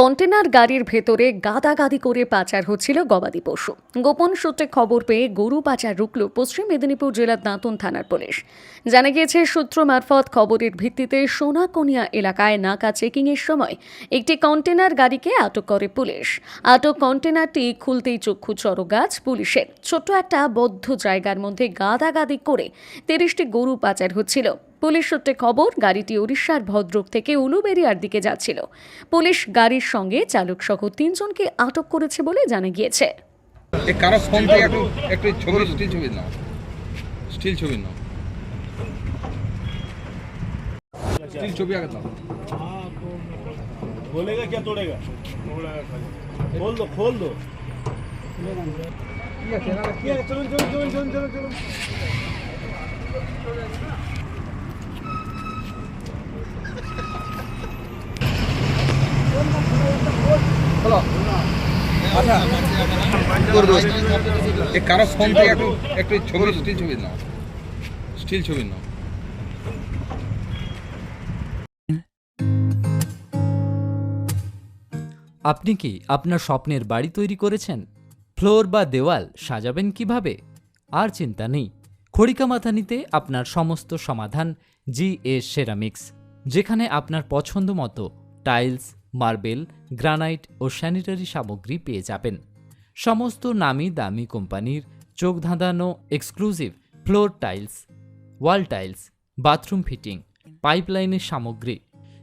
Container গাড়ির ভেতরে গাদাগাদি করে পাচার হচ্ছিল গবাদি পশু। গোপন সূত্রে খবর পেয়ে গরু পাচার রুকল পশ্চিম মেদিনীপুর জেলার দাঁতন থানার পুলিশ। জানা গিয়েছে, সূত্র মারফত খবরের ভিত্তিতে সোনাকনিয়া এলাকায় নাকা চেকিংয়ের সময় একটি কন্টেনার গাড়িকে আটক করে পুলিশ। আটক কন্টেনারটি খুলতেই চক্ষু চড়গাছ পুলিশের। ছোট্ট একটা বদ্ধ জায়গার মধ্যে গাদাগাদি করে তিরিশটি গরু পাচার হচ্ছিল। পুলিশ সূত্রে খবর গাড়িটি উড়িষ্যার ভদ্রক থেকে উলুবেরিয়ার দিকে যাচ্ছিল পুলিশ গাড়ির সঙ্গে চালক সহ তিনজনকে আটক করেছে বলে জানা গিয়েছে এ কারো ফোন থেকে একটু একটু ছবি স্টিল ছবি নাও স্টিল ছবি নাও স্টিল ছবি আগে নাও खोलेगा क्या तोड़ेगा खोल दो खोल दो चलो चलो चलो चलो चलो चलो এ কারও ফোন থেকে একটু একটু ছবি স্টিল ছবি নাও। স্টিল ছবি নাও। আপনি কি আপনার স্বপ্নের বাড়ি তৈরি করেছেন? ফ্লোর বা দেওয়াল সাজাবেন কীভাবে? আর চিন্তা নেই। খড়িকা মাথানিতে আপনার সমস্ত সমাধান জি এ সেরামিক্স, যেখানে আপনার পছন্দ মতো টাইলস মার্বেল, গ্রানাইট ও স্যানিটারি সামগ্রী পেয়ে যাবেন। সমস্ত নামি দামি কোম্পানির চোখ ধাঁধানো exclusive floor tiles, wall tiles, bathroom fitting, পাইপলাইনের সামগ্রী,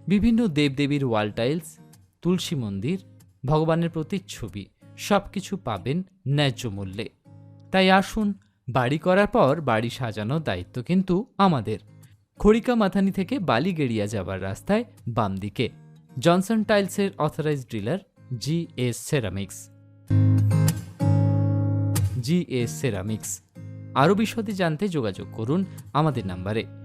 বিভিন্ন দেবদেবীর ওয়াল টাইলস, তুলসী মন্দির, ভগবানের প্রতিচ্ছবি সব কিছু পাবেন ন্যায্য মূল্যে। তাই আসুন, বাড়ি করার পর বাড়ি সাজানোর দায়িত্ব কিন্তু আমাদের। খড়িকা মাথানি থেকে বালিগেড়িয়া যাবার রাস্তায় বাম দিকে জনসন টাইলসের authorised dealer G S ceramics G S ceramics আরও বিশদে জানতে যোগাযোগ করুন আমাদের নাম্বারে।